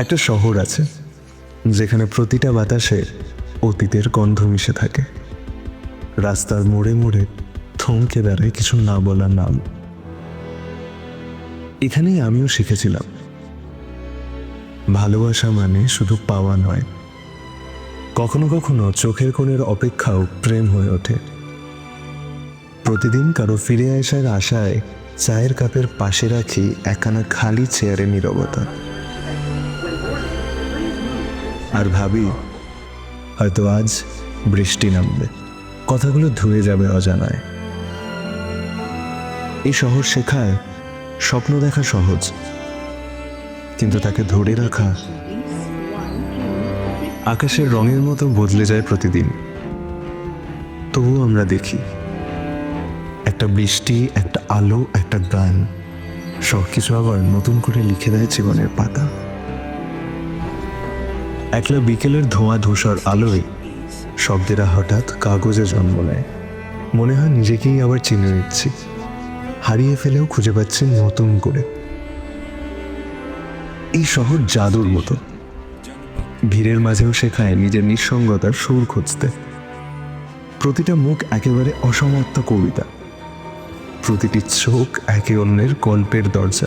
একটা শহর আছে, যেখানে প্রতিটা বাতাসে অতীতের গন্ধ মিশে থাকে। রাস্তার মোড়ে মোড়ে থমকে দাঁড়ায় কিছু না বলা নাম। এখানেই আমিও শিখেছিলাম। ভালোবাসা মানে শুধু পাওয়া নয়। কখনো কখনো চোখের কোণের অপেক্ষাও প্রেম হয়ে ওঠে। প্রতিদিন কারও ফিরে আসার আশায় চায়ের কাপের পাশে রাখি একখানা খালি চেয়ারে নীরবতা। আর ভাবি, হয়তো আজ বৃষ্টি নামবে। কথাগুলো ধুয়ে যাবে অজানায়। এই শহর শেখায় স্বপ্ন দেখা সহজ, কিন্তু তাকে ধরে রাখা আকাশের রঙের মতো বদলে যায় প্রতিদিন। তবুও আমরা দেখি, একটা বৃষ্টি, একটা আলো, একটা গান সব কিছু আবার নতুন করে লিখে দেয় জীবনের পাতা। একলা বিকেলের ধোঁয়া ধূসর আলোয় শব্দেরা হঠাৎ কাগজে জন্ম নেয়। মনে হয় নিজেকেই আবার চিনে নিচ্ছি। হারিয়ে ফেলেও খুঁজে পাচ্ছি নতুন করে। এই শহর জাদুর মতো। ভিড়ের মাঝেও শেখায় নিজের নিঃসঙ্গতার সুর খুঁজতে। প্রতিটা মুখ একেবারে অসমাপ্ত কবিতা। প্রতিটি চোখ একে অন্যের গল্পের দরজা।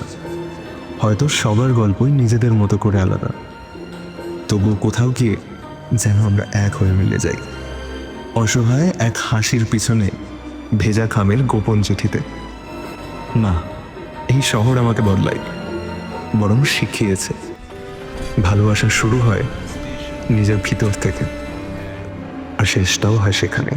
হয়তো সবার গল্পই নিজেদের মতো করে আলাদা। তবু কোথাও গিয়ে যেন আমরা এক হয়ে মিলে যাই। অসহায় এক হাসির পিছনে ভেজা খামের গোপন চিঠিতে না এই শহর আমাকে বদলাই বরং শিখিয়েছে। ভালোবাসা শুরু হয় নিজের ভিতর থেকে, আর শেষটাও হয় সেখানে।